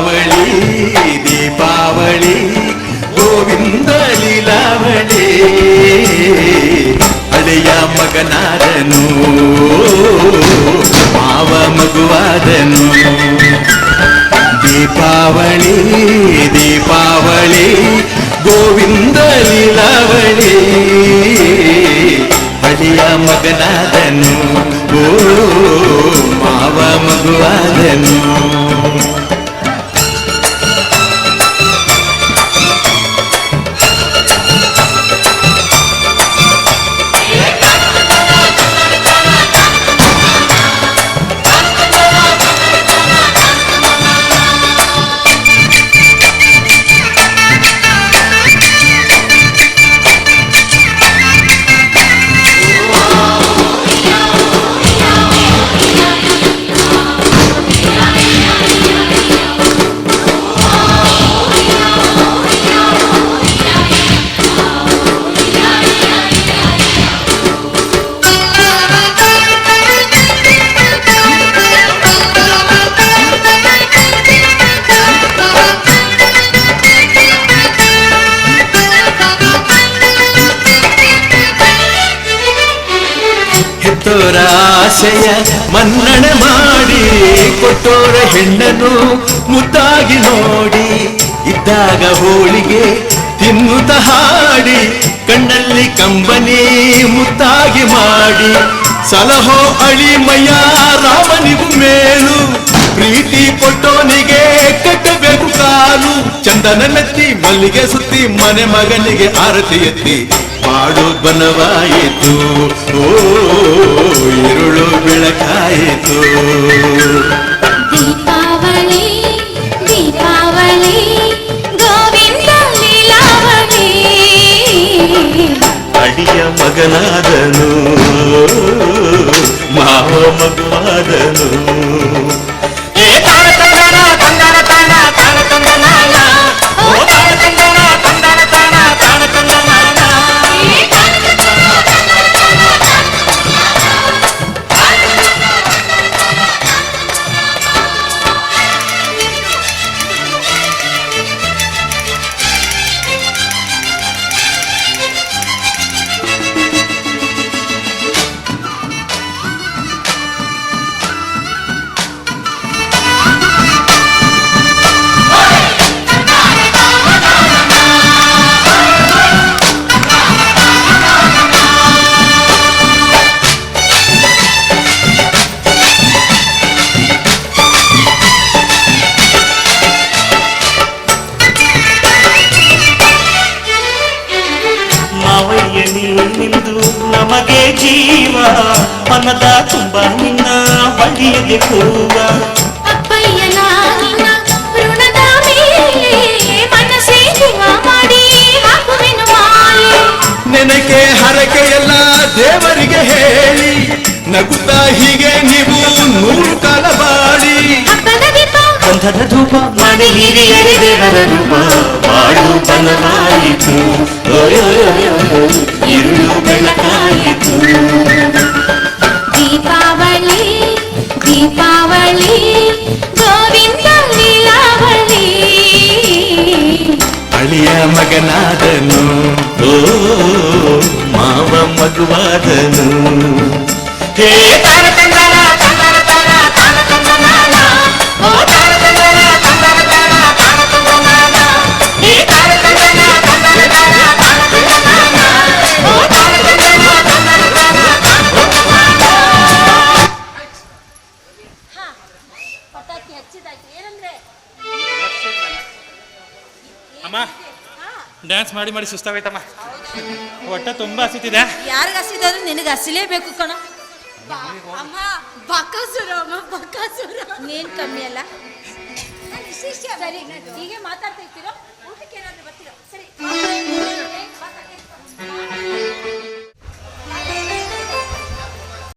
ദീപാവളി ദീപാവളി ഗോവിന്ദലീലാവളി. അളിയ മകനാരനു പാവമകുവാദനു ദീപാവളി ദീപാവളി ഗോവിന്ദലീലാവളി. അളിയ മകനാരനു ഓ മാവ മകുവാദനു ಹೆತ್ತೋರ ಆಶಯ ಮನ್ನಣೆ ಮಾಡಿ ಕೊಟ್ಟೋರ ಹೆಣ್ಣನು ಮುದ್ದಾಗಿ ನೋಡಿ, ಇದ್ದಾಗ ಹೋಳಿಗೆ ತಿನ್ನುತ್ತ ಹಾಡಿ, ಕಣ್ಣಲ್ಲಿ ಕಂಬನಿ ಮುತ್ತಾಗಿ ಮಾಡಿ, ಸಲಹೋ ಅಳಿಮಯ್ಯ ರಾಮನಿಗೂ ಮೇಲು, ಪ್ರೀತಿ ಕೊಟ್ಟೋನಿಗೆ ಕಟ್ಟಬೇಕು ಕಾಲು ಚಂದನ ಮೆತ್ತಿ ಮಲ್ಲಿಗೆ ಸುತ್ತಿ ಮನೆ ಮಗನಿಗೆ ಆರತಿ ಎತ್ತಿ ಪಾಡು ಬನವಾಯಿತು ಓ ಇರುಳು ಬೆಳಕಾಯಿತು ದೀಪಾವಳಿ ದೀಪಾವಳಿ ಗೋವಿಂದ ಲೀಲಾವಳಿ ಅಡಿಯ ಮಗನಾದನು ಮಾವ ಮಗುವಾದನು ಮನದ ತುಂಬ ನಿನ್ನ ಬಳಿಯದೆ ಕೂವ ಅಪ್ಪಯ್ಯನ ನಿನ್ನ ಋಣದ ಮೇಲೆ ಮನಸ್ಸೇ ಜೀವ ಮಾಡಿ ಹಾಕುವೆನು ಮಾಲೆ ನೆನಕೆ ಹರಕೆ ಎಲ್ಲ ದೇವರಿಗೆ ಹೇಳಿ ನಗುತ್ತಾ ಹೀಗೆ ನೀವು ನೂರು ಕಾಲ ಬಾಳಿ ಹಬ್ಬದ ದೀಪ ಗಂಧದ ಧೂಪ ಮನೆ ಹಿರಿಯರೆ ದೇವರ ರೂಪ ಮಾಡು ಬಲವಾಯಿತು ಇರುಳು ಬೆಳಕಾಯಿತು ದೀಪಾವಳಿ ದೀಪಾವಳಿ ಗೋವಿಂದ ಲೀಲಾವಳಿ ಅಳಿಯ ಮಗನಾದನು ಡ್ಯಾನ್ಸ್ ಮಾಡಿ ಮಾಡಿ ಸುಸ್ತಾಗೈತಮ್ಮ ಹೊಟ್ಟೆ ತುಂಬಾ ಹಸಿತಿದೆ. ಯಾರಿಗ ಹಸಿದಾದ್ರೆ ನಿನಗೆ ಹಸಿಲೇಬೇಕು ಕಣ. ಅಮ್ಮ ಬಕಾಸುರ ಅಮ್ಮ ಬಕಾಸುರ. ನೀನ್ ಕಮ್ಮಿ ಅಲ್ಲ. ಸರಿ ಹೀಗೆ ಮಾತಾಡ್ತಾ ಇರ್ತೀರೋ ಊಟಕ್ಕೆ ಏನಾದ್ರು ಬರ್ತೀರೋ? ಸರಿ.